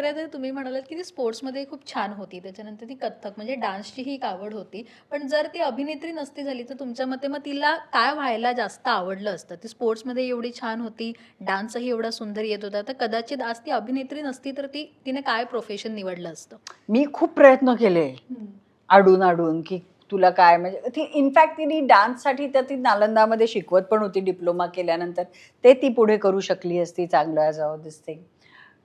सुप्रिया ताई, तुम्ही म्हणालात की ती स्पोर्ट्समध्ये खूप छान होती. त्याच्यानंतर ती कथ्थक म्हणजे डान्सची ही एक आवड होती. पण जर ती अभिनेत्री नसती झाली तर तुमच्या मते मग तिला काय व्हायला जास्त आवडलं असतं? ती स्पोर्ट्समध्ये एवढी छान होती डान्सही एवढा सुंदर येत होता तर कदाचित आज ती अभिनेत्री नसती तर ती तिने काय प्रोफेशन निवडलं असतं? मी खूप प्रयत्न केले. आडून आडून की तुला काय म्हणजे ती इनफॅक्ट तिने डान्ससाठी तर ती नालंदामध्ये शिकवत पण होती डिप्लोमा केल्यानंतर. ते ती पुढे करू शकली असती चांगलं ॲज अ दिस थिंग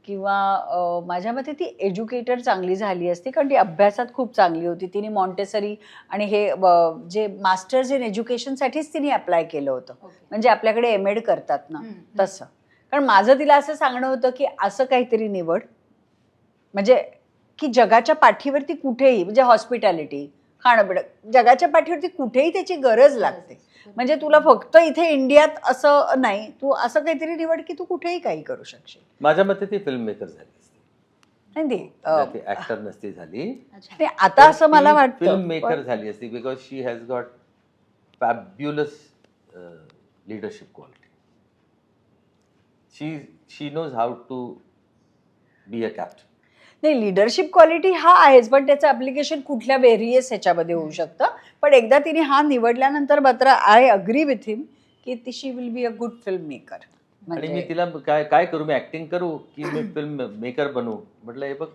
किंवा माझ्या मते ती एज्युकेटर चांगली झाली असती कारण ती अभ्यासात खूप चांगली होती. तिने मॉन्टेसरी आणि हे जे मास्टर्स इन एज्युकेशनसाठीच तिने अप्लाय केलं होतं. म्हणजे आपल्याकडे एम एड करतात ना तसं. कारण माझं तिला असं सांगणं होतं की असं काहीतरी निवड. म्हणजे की जगाच्या पाठीवरती कुठेही म्हणजे हॉस्पिटॅलिटी खाणं पिणं जगाच्या पाठीवरती कुठेही त्याची गरज लागते. म्हणजे तुला फक्त इथे इंडियात असं नाही तू असं काहीतरी निवड की तू कुठेही काही करू शकशील. माझ्या मते ती फिल्म मेकर झाली असती. नाही ते, ऍक्टर नसती झाली. ते आता असं मला वाटतं फिल्म मेकर झाली असती because she has got fabulous leadership quality she she knows how to be a captain नाही लिडरशिप क्वालिटी हा आहेच पण त्याचं ऍप्लिकेशन कुठल्या व्हेरियस ह्याच्यामध्ये होऊ शकतं. पण एकदा तिने हा निवडल्यानंतर मात्र आय अग्री विथ हिम की ती she will be a good film maker आणि मी तिला काय काय करू मी ऍक्टिंग करू की मी फिल्म मेकर बनू? म्हटलं हे बघ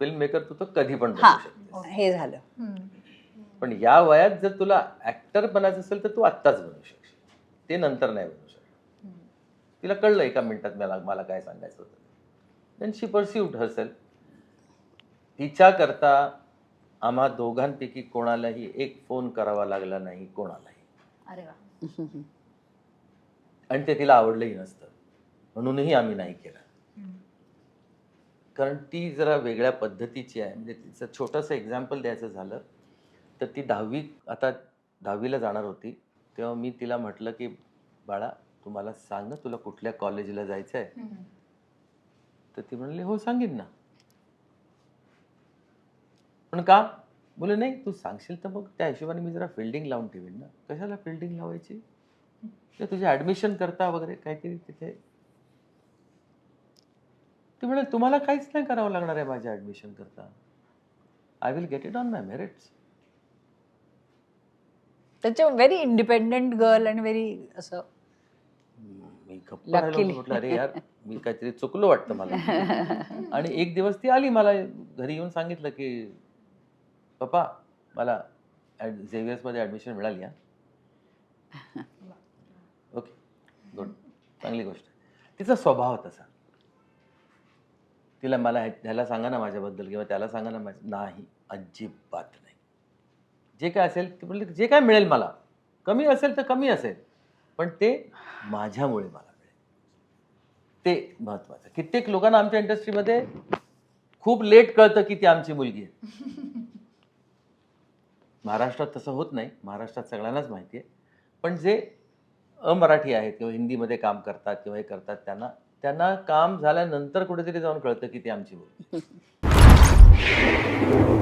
फिल्म मेकर तू तर कधी पण हा बनू शकते हे झालं. पण या वयात जर तुला ऍक्टर बनायचं असेल तर तू आत्ताच बनू शकशील. ते नंतर नाही बनू शकत. तिला कळलं एका मिनिटात मला मला काय सांगायचं होतं. देन शी परस्यूड हरसेल्फ तिच्याकरता आम्हा दोघांपैकी कोणालाही एक फोन करावा लागला नाही कोणालाही. अरे वा. आणि ते तिला आवडलंही नसतं. म्हणूनही आम्ही नाही केलं. कारण ती जरा वेगळ्या पद्धतीची आहे. म्हणजे तिचं छोटंसं एक्झाम्पल द्यायचं झालं तर ती दहावी आता दहावीला जाणार होती. तेव्हा मी तिला म्हटलं की बाळा तू मला सांग ना तुला कुठल्या कॉलेजला जायचं आहे तर ती म्हणली हो सांगेन ना. पण का? बोले नाही तू सांगशील तर मग त्या हिशोबाने मी जरा फिल्डिंग लावून ठेवीन ना. कशाला फिल्डिंग लावायची? ते तुझे ॲडमिशन करता वगैरे काहीतरी तिथे. ती म्हणाल तुम्हाला काहीच नाही करावं लागणार आहे माझ्या ॲडमिशन करता. I will get it on my merits त्याच्या व्हेरी इंडिपेंडेंट गर्ल आणि व्हेरी असं मी गप्प. म्हटलं अरे यार मी काहीतरी चुकलो वाटतं मला. आणि एक दिवस ती आली मला घरी येऊन सांगितलं की पप्पा मला ॲड झेवियर्समध्ये ॲडमिशन मिळाली हा? Okay good. चांगली गोष्ट. तिचा स्वभाव तसा. तिला मला ह्याला सांगा ना माझ्याबद्दल किंवा त्याला सांगा ना माझ्या नाही अजिबात नाही. जे काय असेल ते म्हणले जे काय मिळेल मला. कमी असेल तर कमी असेल. पण ते माझ्यामुळे मला मिळेल. ते महत्त्वाचं. कित्येक लोकांना आमच्या इंडस्ट्रीमध्ये खूप लेट कळतं की ती आमची मुलगी आहे. महाराष्ट्रात तसं होत नाही. महाराष्ट्रात सगळ्यांनाच माहिती आहे. पण जे अमराठी आहेत किंवा हिंदीमध्ये काम करतात किंवा हे करतात त्यांना त्यांना काम झाल्यानंतर कुठेतरी जाऊन कळतं की ती आमची बोल